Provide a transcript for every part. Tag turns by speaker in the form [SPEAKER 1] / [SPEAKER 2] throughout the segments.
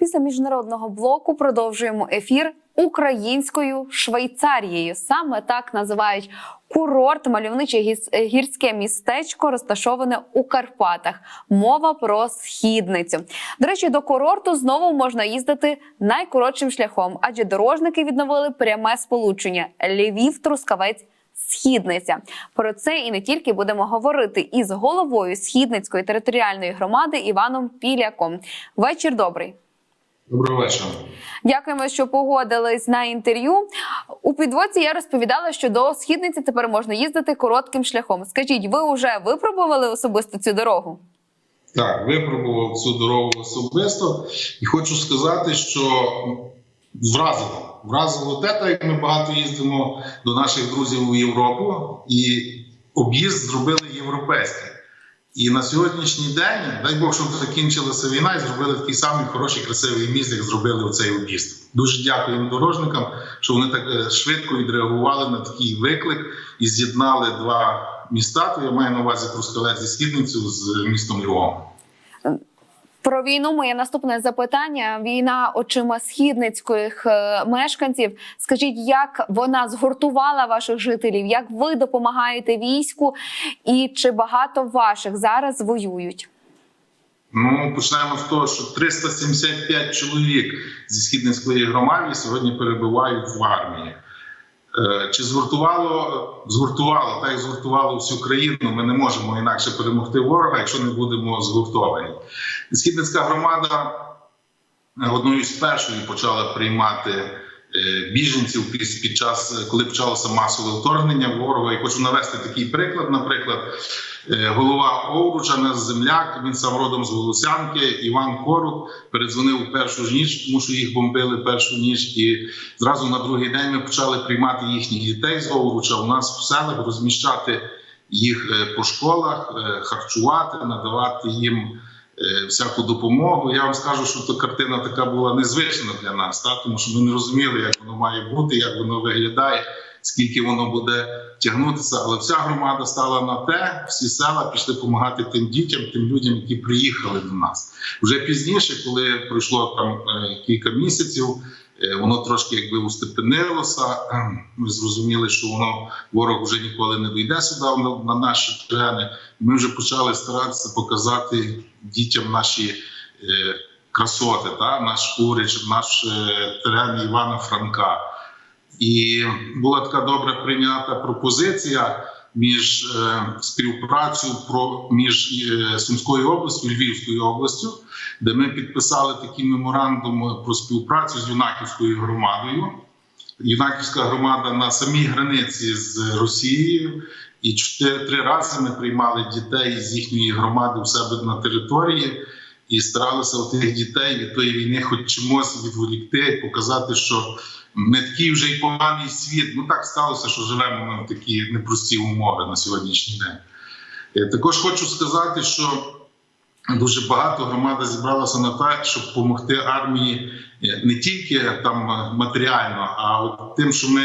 [SPEAKER 1] Після міжнародного блоку продовжуємо ефір українською Швейцарією. Саме так називають курорт, мальовниче гірське містечко, розташоване у Карпатах. Мова про східницю. До речі, до курорту знову можна їздити найкоротшим шляхом, адже дорожники відновили пряме сполучення Львів, Трускавець. Східниця про це і не тільки будемо говорити із головою східницької територіальної громади Іваном Піляком. Вечір добрий.
[SPEAKER 2] Доброго вечора.
[SPEAKER 1] Дякуємо, що погодились на інтерв'ю. У підводці я розповідала, що до східниці тепер можна їздити коротким шляхом. Скажіть, ви вже випробували особисто цю дорогу?
[SPEAKER 2] Так, випробував цю дорогу особисто, і хочу сказати, що вразило. Вразило те, так як ми багато їздимо до наших друзів у Європу, і об'їзд зробили європейський. І на сьогоднішній день, дай Бог, щоб закінчилася війна, і зробили такий самий хороший, красивий міст, як зробили оцей об'їзд. Дуже дякуємо дорожникам, що вони так е, швидко відреагували на такий виклик і з'єднали два міста. То я маю на увазі Трускавець і Східницю з містом Львовом.
[SPEAKER 1] Про війну моє наступне запитання: війна очима східницьких е, мешканців. Скажіть, як вона згуртувала ваших жителів? Як ви допомагаєте війську? І чи багато ваших зараз воюють?
[SPEAKER 2] Ну, почнемо з того, що 375 чоловік зі східницької громади сьогодні перебувають в армії. Е, Чи згуртувало? Згуртувало, так й згуртувало всю країну. Ми не можемо інакше перемогти ворога, якщо не будемо згуртовані. Східницька громада одною з першої почала приймати біженців під, час, е, коли почалося масове вторгнення ворога. І хочу навести такий приклад. Наприклад, е, голова Овруча, наш земляк, він сам родом з Голосянки, Іван Корут, передзвонив у першу ж ніч, тому що їх бомбили першу ніч. І зразу на другий день ми почали приймати їхніх дітей з Овруча у нас в селах, розміщати їх е, по школах, е, харчувати, надавати їм е, всяку допомогу. Я вам скажу, що то картина така була незвична для нас, та? тому що ми не розуміли, як воно має бути, як воно виглядає, скільки воно буде тягнутися. Але вся громада стала на те, всі села пішли допомагати тим дітям, тим людям, які приїхали до нас. Вже пізніше, коли пройшло там е, кілька місяців. Е, Воно трошки якби устепенилося. Ми зрозуміли, що воно ворог вже ніколи не вийде сюди на, на наші терени. Ми вже почали старатися показати дітям наші е, красоти, та наш Курич, наш е, терен Івана Франка. І була така добре прийнята пропозиція між е, співпрацею про між е, Сумською областю Львівською областю, де ми підписали такий меморандум про співпрацю з юнаківською громадою. Юнаківська громада на самій границі з Росією, і чотири три рази ми приймали дітей з їхньої громади у себе на території і старалися у тих дітей від тої війни, хоч чимось відволікти, показати, що не такий вже й поганий світ. Ну так сталося, що живемо ми в такі непрості умови на сьогоднішній день. Е, Також хочу сказати, що дуже багато громада зібралася на те, щоб допомогти армії е, не тільки там е, матеріально, а от тим, що ми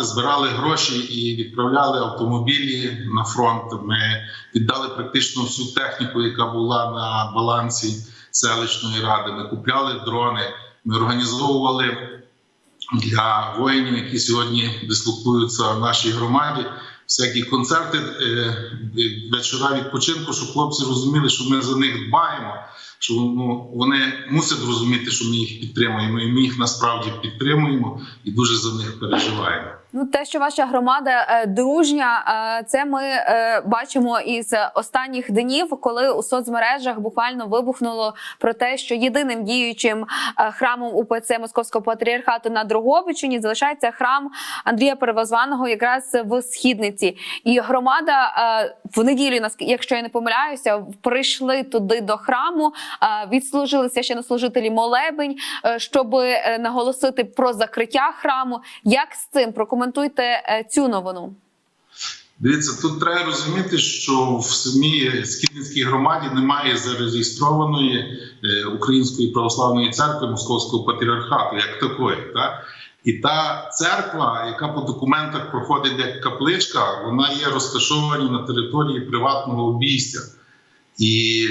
[SPEAKER 2] збирали гроші і відправляли автомобілі на фронт. Ми віддали практично всю техніку, яка була на балансі селищної ради. Ми купляли дрони, ми організовували для воїнів, які сьогодні дислокуються в нашій громаді. Всякі концерти, е, вечора відпочинку, щоб хлопці розуміли, що ми за них дбаємо, що ну, вони мусять розуміти, що ми їх підтримуємо, і ми їх насправді підтримуємо і дуже за них переживаємо.
[SPEAKER 1] Ну, те, що ваша громада е, дружня, е, це ми е, бачимо із останніх днів, коли у соцмережах буквально вибухнуло про те, що єдиним діючим храмом УПЦ Московського патріархату на Дрогобичині залишається храм Андрія Перевозваного, якраз в східниці. І громада в неділю, якщо я не помиляюся, прийшли туди до храму, е, відслужили священнослужителі молебень, е, щоб наголосити про закриття храму. Як з цим прокоментуйте е, цю новину?
[SPEAKER 2] Дивіться, тут треба розуміти, що в самій Скідницькій громаді немає зареєстрованої е, Української православної церкви Московського патріархату як такої. Так? І та церква, яка по документах проходить як капличка, вона є розташована на території приватного обійстя. І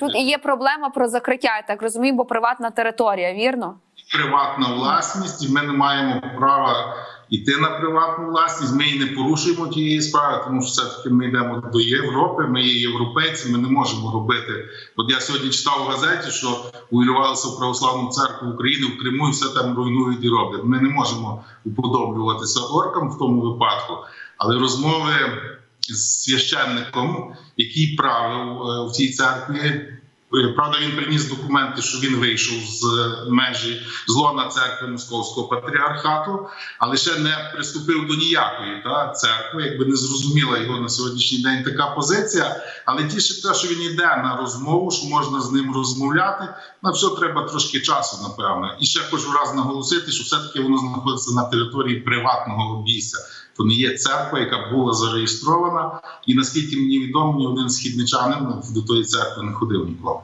[SPEAKER 1] Тут і є проблема про закриття, я так розумію, бо приватна територія, вірно?
[SPEAKER 2] приватна власність, і ми не маємо права йти на приватну власність. Ми і не порушуємо тієї справи, тому що все таки ми йдемо до Європи. Ми є європейці. Ми не можемо робити. От я сьогодні читав у газеті, що увірвалися в православну церкву України в Криму і все там руйнують і роблять. Ми не можемо уподоблюватися оркам в тому випадку, але розмови з священником, який правив е, в цій церкві. Е, Правда, він приніс документи, що він вийшов з межі з лона церкви Московського патріархату, але ще не приступив до ніякої та церкви, якби не зрозуміла його на сьогоднішній день така позиція. Але тішить те, що він йде на розмову, що можна з ним розмовляти. На все треба трошки часу, напевно. І ще хочу раз наголосити, що все таки воно знаходиться на території приватного обійстя. То не є церква, яка була зареєстрована, і наскільки мені відомо, ні один східничанин до тої церкви не ходив ніколи.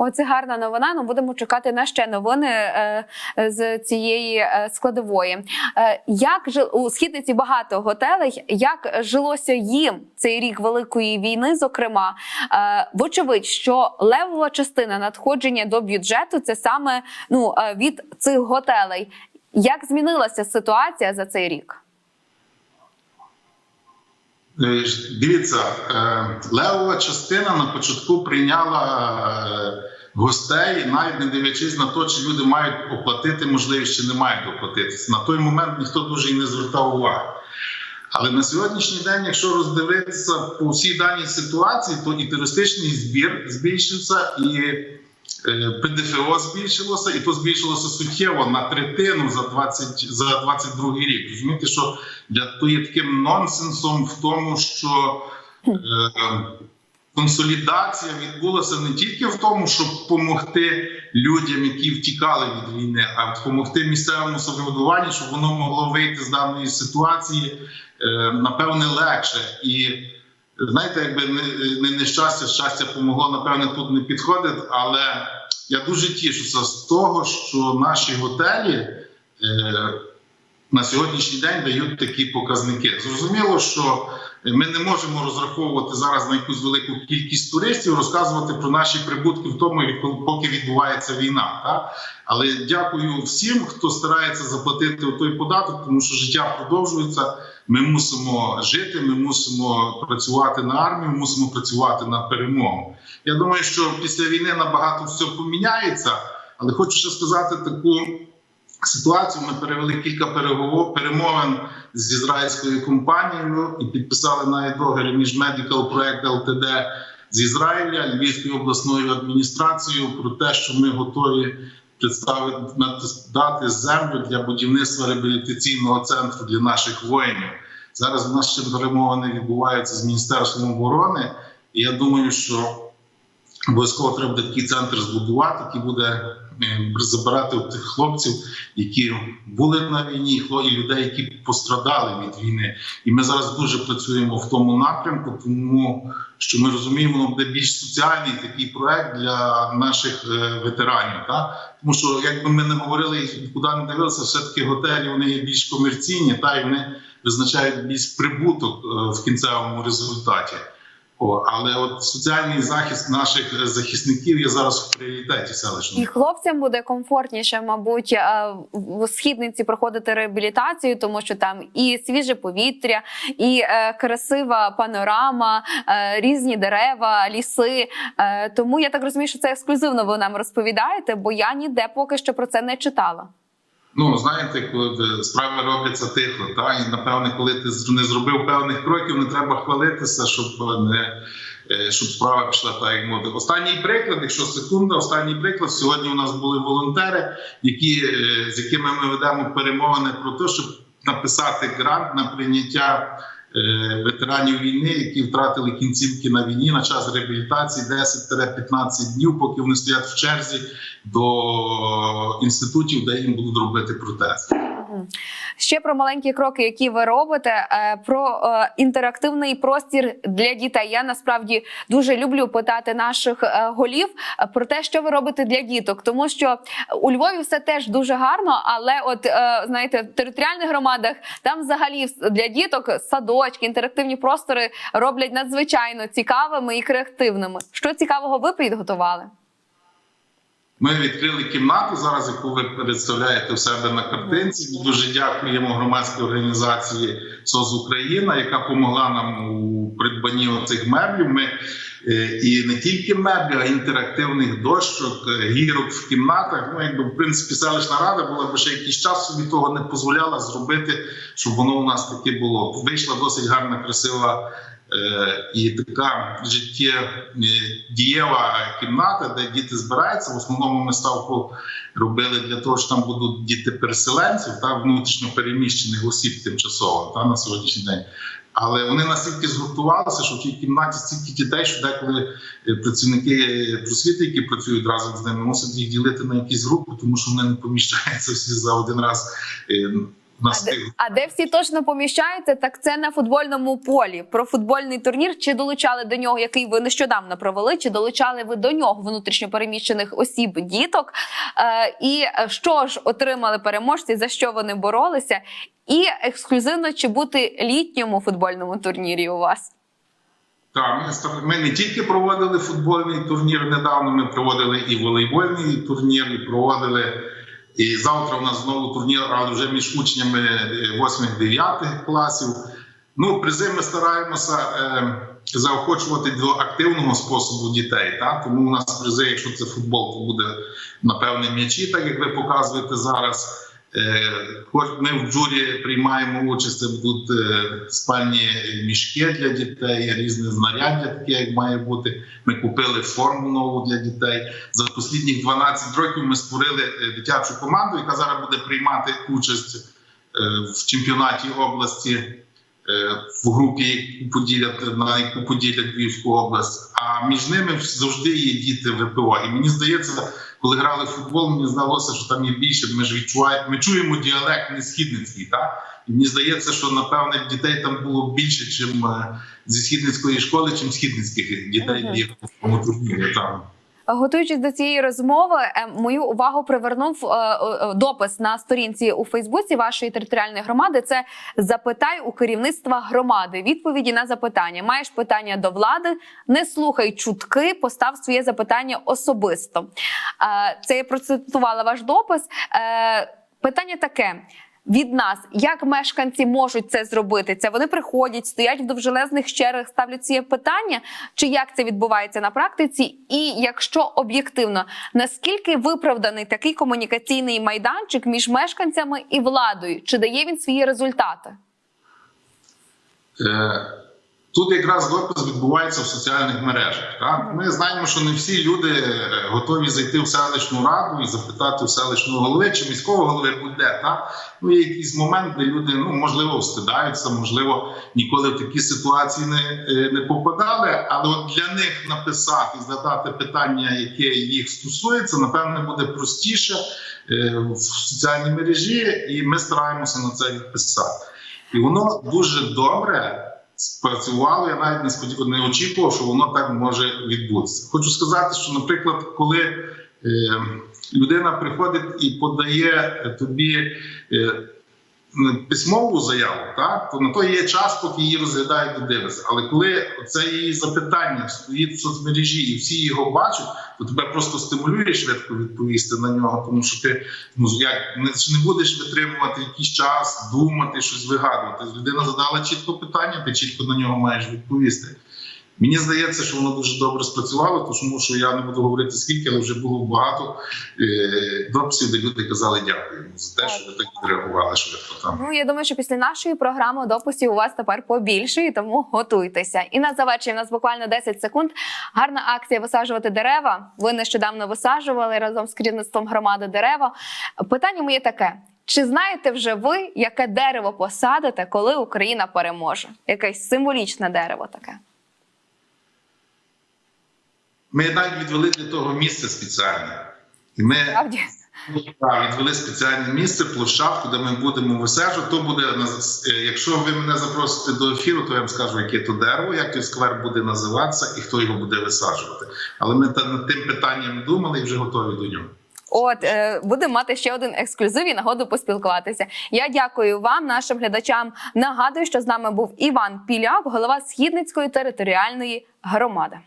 [SPEAKER 1] О, це гарна новина. Ну будемо чекати на ще новини е, з цієї е, складової. Е, як жи... у східниці багато готелей? Як жилося їм цей рік великої війни? Зокрема, е, вочевидь, що левова частина надходження до бюджету це саме ну е, від цих готелей. Як змінилася ситуація за цей рік?
[SPEAKER 2] Е, Дивіться, е, левова частина на початку прийняла е, гостей, навіть не дивлячись на те, чи люди мають оплатити можливість, чи не мають оплатитися. На той момент ніхто дуже і не звертав уваги. Але на сьогоднішній день, якщо роздивитися по всій даній ситуації, то і туристичний збір збільшився, і ПДФО збільшилося, і то збільшилося суттєво на третину за 20, за 22 рік. Розумієте, що для то є таким нонсенсом в тому, що е, консолідація відбулася не тільки в тому, щоб допомогти людям, які втікали від війни, а допомогти місцевому самоврядуванню, щоб воно могло вийти з даної ситуації е, напевне легше. І знаєте, якби не, не нещастя, щастя помогло, напевне, тут не підходить. Але я дуже тішуся з того, що наші готелі. Е, на сьогоднішній день дають такі показники. Зрозуміло, що ми не можемо розраховувати зараз на якусь велику кількість туристів, розказувати про наші прибутки в тому, поки відбувається війна. Так? Але дякую всім, хто старається заплатити той податок, тому що життя продовжується. Ми мусимо жити, ми мусимо працювати на армію, мусимо працювати на перемогу. Я думаю, що після війни набагато все поміняється, але хочу ще сказати таку ситуацію. Ми перевели кілька перемовин з ізраїльською компанією і підписали навіть договір між Medical Project ЛТД з Ізраїля, Львівською обласною адміністрацією про те, що ми готові представити дати землю для будівництва реабілітаційного центру для наших воїнів. Зараз у нас ще перемовини відбуваються з міністерством оборони, і я думаю, що обов'язково треба такий центр збудувати, який буде е, забирати тих хлопців, які були на війні, і людей, які пострадали від війни. І ми зараз дуже працюємо в тому напрямку, тому що ми розуміємо, воно буде більш соціальний такий проект для наших е, ветеранів. Та? Тому що, якби ми не говорили і куди не дивилися, все таки готелі вони є більш комерційні, та і вони визначають більш прибуток е, в кінцевому результаті. О, але от соціальний захист наших е, захисників є зараз в пріоритеті селищного.
[SPEAKER 1] І хлопцям буде комфортніше, мабуть, е, в східниці проходити реабілітацію, тому що там і свіже повітря, і е, красива панорама, різні дерева, ліси. Тому я так розумію, що це ексклюзивно ви нам розповідаєте, бо я ніде поки що про це не читала.
[SPEAKER 2] Ну знаєте, коли справи робляться тихо, та і напевне, коли ти не зробив певних кроків, не треба хвалитися, щоб не е, щоб справа пішла так, як мови. Останній приклад, якщо секунда, останній приклад. Сьогодні у нас були волонтери, які е, з якими ми ведемо перемовини про те, щоб написати грант на прийняття. Е, Ветеранів війни, які втратили кінцівки на війні на час реабілітації 10-15 днів, поки вони стоять в черзі до інститутів, де їм будуть робити протез.
[SPEAKER 1] Ще про маленькі кроки, які ви робите, е, про е, інтерактивний простір для дітей. Я насправді дуже люблю питати наших е, голів про те, що ви робите для діток, тому що у Львові все теж дуже гарно, але от знаєте, в територіальних громадах там взагалі для діток садочки, інтерактивні простори роблять надзвичайно цікавими і креативними. Що цікавого ви підготували?
[SPEAKER 2] Ми відкрили кімнату зараз, яку ви представляєте у себе на картинці. Ми дуже дякуємо громадській організації СОЗ Україна, яка допомогла нам у придбанні цих меблів. Ми е, і не тільки меблів, а й інтерактивних дощок, е, гірок в кімнатах. Ну, якби в принципі селищна рада була б ще якийсь час собі того не дозволяла зробити, щоб воно у нас таке було. Вийшла досить гарна, красива. Е, і така життєдієва кімната, де діти збираються. В основному ми ставку робили для того, що там будуть діти переселенців та внутрішньо переміщених осіб тимчасово та на сьогоднішній день. Але вони настільки згуртувалися, що в тій кімнаті стільки дітей, що деколи е, працівники просвіти, які працюють разом з ними, мусять їх ділити на якісь групи, тому що вони не поміщаються всі за один раз. На
[SPEAKER 1] А де, а де всі точно поміщаються, так це на футбольному полі. Про футбольний турнір чи долучали до нього, який ви нещодавно провели, чи долучали ви до нього внутрішньо переміщених осіб діток? Е, і що ж отримали переможці, за що вони боролися? І ексклюзивно чи бути літньому футбольному турнірі у вас?
[SPEAKER 2] Так, ми не тільки проводили футбольний турнір недавно, ми проводили і волейбольний турнір, і проводили. І завтра у нас знову турнір, але вже між учнями 8-9 класів. Ну, призи ми стараємося е, заохочувати до активного способу дітей. Та? Тому у нас призи, якщо це футбол, то буде напевне м'ячі, так як ви показуєте зараз. Е, ми в джурі приймаємо участь, це будуть е, спальні мішки для дітей, різне знаряддя, таке як має бути. Ми купили форму нову для дітей. За останні 12 років ми створили е, дитячу команду, яка зараз буде приймати участь в чемпіонаті області в групі, поділять на яку поділять Львівську область. А між ними завжди є діти ВПО. І мені здається, коли грали в футбол, мені здалося, що там є більше. Ми ж відчуваємо, ми чуємо діалект не східницький, так? І мені здається, що напевне дітей там було більше, чим е, зі східницької школи, чим східницьких дітей є в тому турнірі. Там.
[SPEAKER 1] Готуючись до цієї розмови, е, мою увагу привернув е, е, допис на сторінці у Фейсбуці вашої територіальної громади. Це запитай у керівництва громади. Відповіді на запитання. Маєш питання до влади, не слухай чутки, постав своє запитання особисто. Це я процитувала ваш допис. Питання таке. Від нас, як мешканці можуть це зробити? Це вони приходять, стоять в довжелезних чергах, ставлять ці питання, чи як це відбувається на практиці? І якщо об'єктивно, наскільки виправданий такий комунікаційний майданчик між мешканцями і владою? Чи дає він свої результати?
[SPEAKER 2] Е, Тут якраз допис відбувається в соціальних мережах. Так? Ми знаємо, що не всі люди е, готові зайти в селищну раду і запитати у селищного голови чи міського голови буде. Так? Ну, є якийсь момент, де люди ну, можливо встидаються, можливо, ніколи в такі ситуації не, е, не попадали. Але от для них написати, задати питання, яке їх стосується, напевне, буде простіше е, в соціальній мережі, і ми стараємося на це відписати. І воно дуже добре спрацювало. Я навіть не сподівав, не очікував, що воно так може відбутися. Хочу сказати, що, наприклад, коли е, людина приходить і подає тобі е, письмову заяву, так то на то є час, поки її розглядають і дивляться. Але коли це її запитання стоїть в соцмережі і всі його бачать, то тебе просто стимулює швидко відповісти на нього, тому що ти ну як не, будеш витримувати якийсь час, думати, щось вигадувати. Людина задала чітко питання, ти чітко на нього маєш відповісти. Мені здається, що воно дуже добре спрацювало, тому що я не буду говорити скільки, але вже було багато е, дописів, де люди казали дякую за те, що ви так відреагували швидко там.
[SPEAKER 1] Ну я думаю, що після нашої програми дописів у вас тепер побільшає, тому готуйтеся. І на завершення у нас буквально 10 секунд. Гарна акція висаджувати дерева. Ви нещодавно висаджували разом з керівництвом громади дерева. Питання моє таке: чи знаєте вже ви, яке дерево посадите, коли Україна переможе? Якесь символічне дерево таке.
[SPEAKER 2] Ми навіть відвели для того місце спеціальне. І ми? Відвели спеціальне місце, площадку, де ми будемо висаджувати. То буде е, якщо ви мене запросите до ефіру, то я вам скажу, яке то дерево, як той сквер буде називатися і хто його буде висаджувати. Але ми над тим питанням думали і вже готові до нього.
[SPEAKER 1] От е, будемо мати ще один ексклюзив і нагоду поспілкуватися. Я дякую вам, нашим глядачам. Нагадую, що з нами був Іван Піляк, голова Східницької територіальної громади.